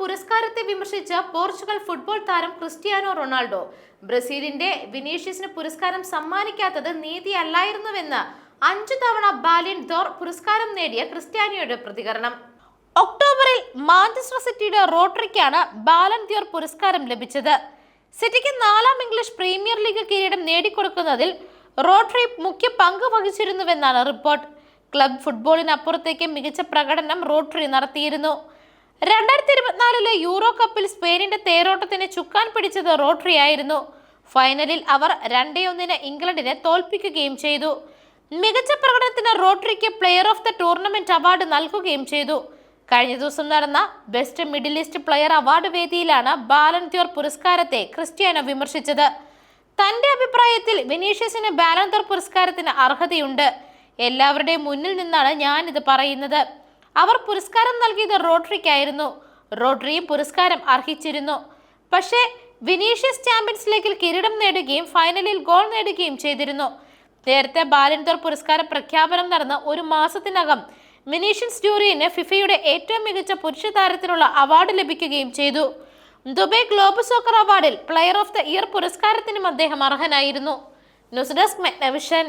പുരസ്കാരത്തെ വിമർശിച്ച Portugal football താരം Cristiano Ronaldo. ബ്രസീലിന്റെ വിനീഷ്യസിന് പുരസ്കാരം സമ്മാനിക്കാത്തത് നീതിയല്ലായിരുന്നുവെന്ന് അഞ്ചു തവണ ബാലിയൻ ദോർ പുരസ്കാരം നേടിയ ക്രിസ്ത്യാനിയുടെ പ്രതികരണം. ഒക്ടോബറിൽ മാഞ്ചസ്റ്റർ സിറ്റിയുടെ റോട്ടറിക്കാണ് ബാലൻ ദിയോർ പുരസ്കാരം ലഭിച്ചത്. സിറ്റിക്ക് നാലാം ഇംഗ്ലീഷ് പ്രീമിയർ ലീഗ് കിരീടം നേടിക്കൊടുക്കുന്നതിൽ റോട്ടറി മുഖ്യ പങ്ക് വഹിച്ചിരുന്നുവെന്നാണ് റിപ്പോർട്ട്. ക്ലബ് ഫുട്ബോളിനപ്പുറത്തേക്ക് മികച്ച പ്രകടനം റോട്ടറി നടത്തിയിരുന്നു. രണ്ടായിരത്തി ഇരുപത്തിനാലിലെ യൂറോ കപ്പിൽ സ്പെയിനിന്റെ തേരോട്ടത്തിന് ചുക്കാൻ പിടിച്ചത് റോട്ടറി ആയിരുന്നു. ഫൈനലിൽ അവർ രണ്ടേ ഒന്നിന് ഇംഗ്ലണ്ടിനെ തോൽപ്പിക്കുകയും ചെയ്തു. മികച്ച പ്രകടനത്തിന് റോട്ടറിക്ക് player of the tournament award നൽകുകയും ചെയ്തു. കഴിഞ്ഞ ദിവസം നടന്ന best Middle East player award വേദിയിലാണ് Ballon d'Or പുരസ്കാരത്തെ ക്രിസ്ത്യാനോ വിമർശിച്ചത്. തന്റെ അഭിപ്രായത്തിൽ വിനീഷ്യസിന് ബാലൻതോർ പുരസ്കാരത്തിന് അർഹതയുണ്ട്. എല്ലാവരുടെയും മുന്നിൽ നിന്നാണ് ഞാനിത് പറയുന്നത്. അവർ പുരസ്കാരം നൽകിയത് റോട്ടറിക്കായിരുന്നു റോട്ടറിയും പുരസ്കാരം അർഹിച്ചിരുന്നു. പക്ഷേ വിനീഷ്യസ് ചാമ്പ്യൻസ് ലീഗിൽ കിരീടം നേടുകയും ഫൈനലിൽ ഗോൾ നേടുകയും ചെയ്തിരുന്നു. നേരത്തെ ബാലൻദോർ പുരസ്കാര പ്രഖ്യാപനം നടന്ന ഒരു മാസത്തിനകം മിനീഷ്യൻ ജൂറിയന് ഫിഫയുടെ ഏറ്റവും മികച്ച പുരുഷ താരത്തിനുള്ള അവാർഡ് ലഭിക്കുകയും ചെയ്തു. ദുബൈ ഗ്ലോബ് സോക്കർ അവാർഡിൽ പ്ലെയർ ഓഫ് ദ ഇയർ പുരസ്കാരത്തിനും അദ്ദേഹം അർഹനായിരുന്നു. News desk മെഗ്നവിഷൻ.